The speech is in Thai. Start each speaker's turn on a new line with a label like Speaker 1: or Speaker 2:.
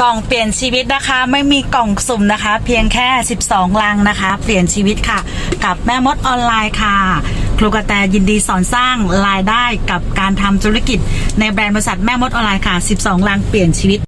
Speaker 1: กล่องเปลี่ยนชีวิตนะคะ ไม่มีกล่องสุ่มนะคะ เพียงแค่ 12 ลังนะคะ เปลี่ยนชีวิตค่ะ กับแม่มดออนไลน์ค่ะ ครูกระแตยินดีสอนสร้างรายได้กับการทำธุรกิจในแบรนด์บริษัทแม่มดออนไลน์ค่ะ 12 ลังเปลี่ยนชีวิต